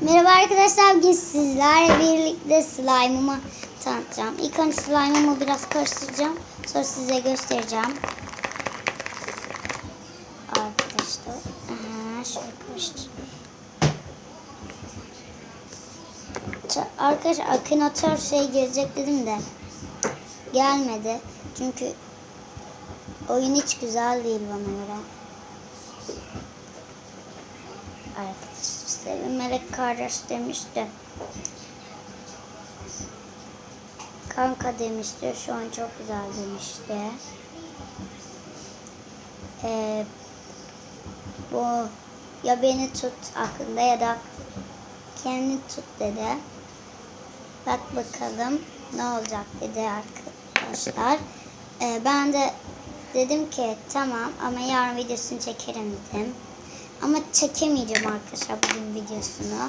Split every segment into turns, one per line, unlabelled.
Merhaba arkadaşlar, bugün sizlerle birlikte slime'ımı tanıtacağım. İlk önce slime'ımı biraz karıştıracağım. Sonra size göstereceğim. Arkadaşlar. Aha, şöyle karıştır. Ça- Arkadaşlar akınatör şey gelecek dedim de gelmedi. Çünkü oyun hiç güzel değil bana göre. Arkadaşlar Sevim Melek kardeş demişti. Kanka demişti. Şu an çok güzel demişti. Ee, bu ya beni tut aklında ya da kendini tut dedi. Bak bakalım ne olacak dedi arkadaşlar. Ee, ben de dedim ki tamam ama yarın videosunu çekerim dedim. Ama çekemeyeceğim arkadaşlar bugün videosunu.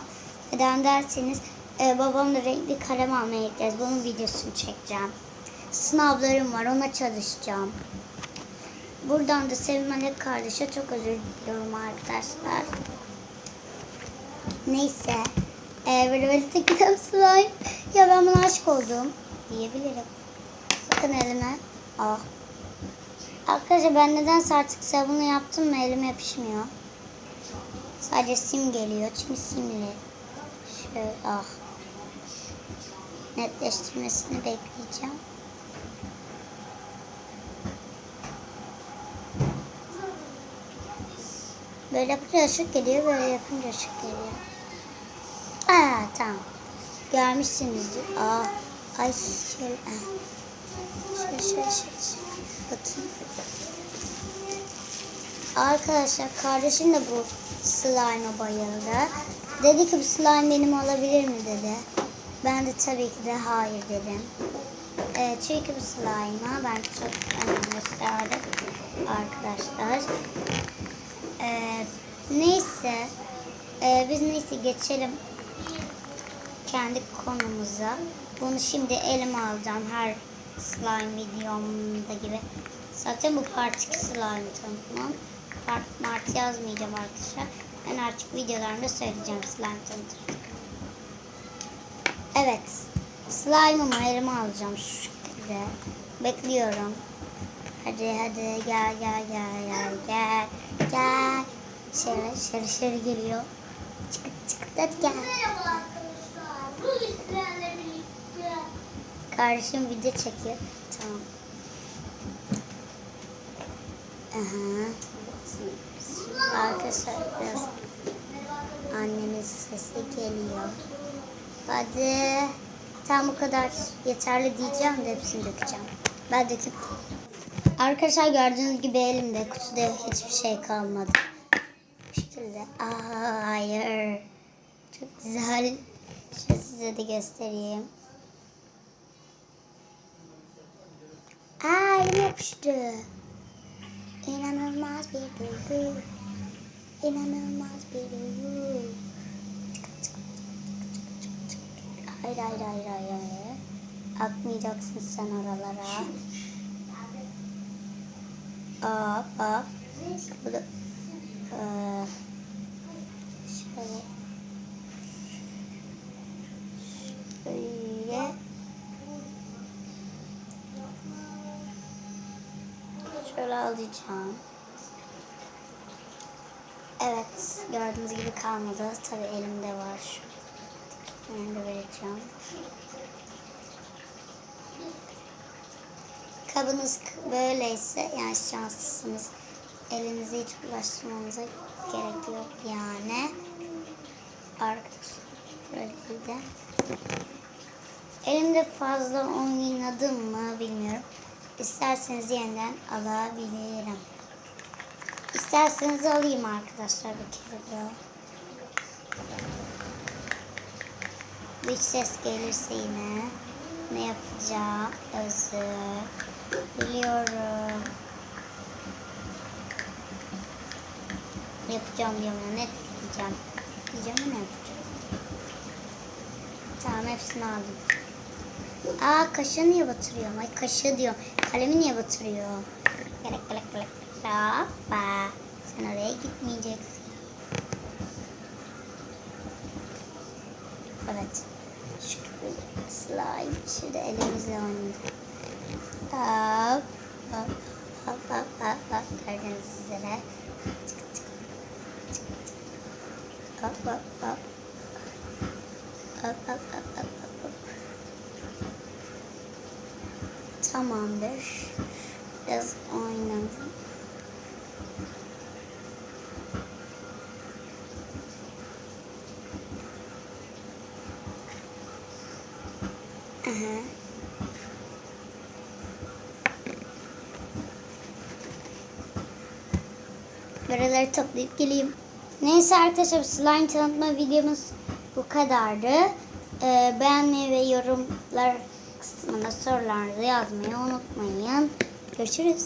Neden derseniz e, babamla renkli kalem almaya gideceğiz. Bunun videosunu çekeceğim. Sınavlarım var ona çalışacağım. Buradan da Sevim Melek kardeşe çok özür diliyorum arkadaşlar. Neyse. Ee, böyle böyle takacağım slime. Ya ben buna aşık oldum diyebilirim. Bakın elime. Ah. Arkadaşlar ben nedense artık sabunu yaptım mı elime yapışmıyor. Sadece sim geliyor. Çünkü simli. Şöyle ah. Netleştirmesini bekleyeceğim. Böyle yapınca ışık geliyor. Böyle yapınca ışık geliyor. Aa tamam. Görmüşsünüzdür. Aa. Ay ah. Şöyle şöyle şöyle. şöyle. Bakayım. Arkadaşlar kardeşim de bu slime'a bayıldı. Dedi ki bu slime benim olabilir mi dedi. Ben de tabii ki de hayır dedim. Ee, çünkü bu slime'a ben çok önem gösterdim arkadaşlar. Ee, neyse Ee, biz neyse geçelim kendi konumuza. Bunu şimdi elime alacağım her slime videomda gibi. Zaten bu part 2 slime tanıtımım. Part mart yazmayacağım arkadaşlar. Ben artık videolarımda söyleyeceğim slime tanıtım. Evet. Slime'ımı elime alacağım şu şekilde. Bekliyorum. Hadi hadi gel gel gel gel gel gel. Şöyle şöyle şöyle geliyor. Çıkıt çıkıt hadi gel. Kardeşim video çekiyor. Tamam. Aha. Arkadaşlar biraz annemin sesi geliyor. Hadi. Tam bu kadar yeterli diyeceğim de hepsini dökeceğim. Ben döküp. Arkadaşlar gördüğünüz gibi elimde kutuda hiçbir şey kalmadı. Bu şekilde. Aa, hayır. Çok güzel. Şöyle size de göstereyim. Aa elim yapıştı. İnanılmaz bir duygu. İnanılmaz bir duygu. Hayır hayır hayır hayır. hayır. Akmayacaksın sen oralara. Hop hop. Burada. Ee, şöyle. Şöyle. Şöyle alacağım. Evet, gördüğünüz gibi kalmadı. Tabii elimde var. Ben de vereceğim. Kabınız böyleyse yani şanslısınız. Elinizi hiç bulaştırmanıza gerek yok yani. Arkadaşlar böyle de. Elimde fazla oynadım mı bilmiyorum. İsterseniz yeniden alabilirim. İsterseniz alayım arkadaşlar bir kere daha. Bir ses gelirse yine ne yapacağım? Özür biliyorum. Yapacağım diyorum ne diyeceğim? Diyeceğim ne yapacağım? Tamam hepsini aldım. Aa kaşığı niye batırıyorum? Ay kaşığı diyorum. Kalemi niye batırıyor? Gerek gerek gerek. Hoppa. Sen oraya gitmeyeceksin. Evet. Şu slime. Şurada elimizle oynayalım. Hop. Hop. Hop hop hop hop. Gördüğünüz üzere. Çık çık. Çık çık. Hop. Hop hop hop hop hop, hop. Tamamdır. Biraz oynadım. Aha. Buraları toplayıp geleyim. Neyse arkadaşlar slime tanıtma videomuz bu kadardı. Ee, beğenmeyi ve yorumlar kısmına sorularınızı yazmayı unutmayın. Görüşürüz.